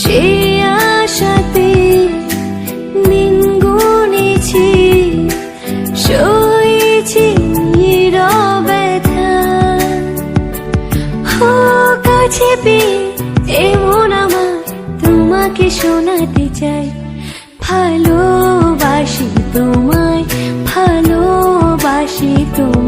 সে আশাতে এমন আমার তোমাকে শোনাতে চাই। ভালোবাসি তোমায় ভালোবাসি তোমায়।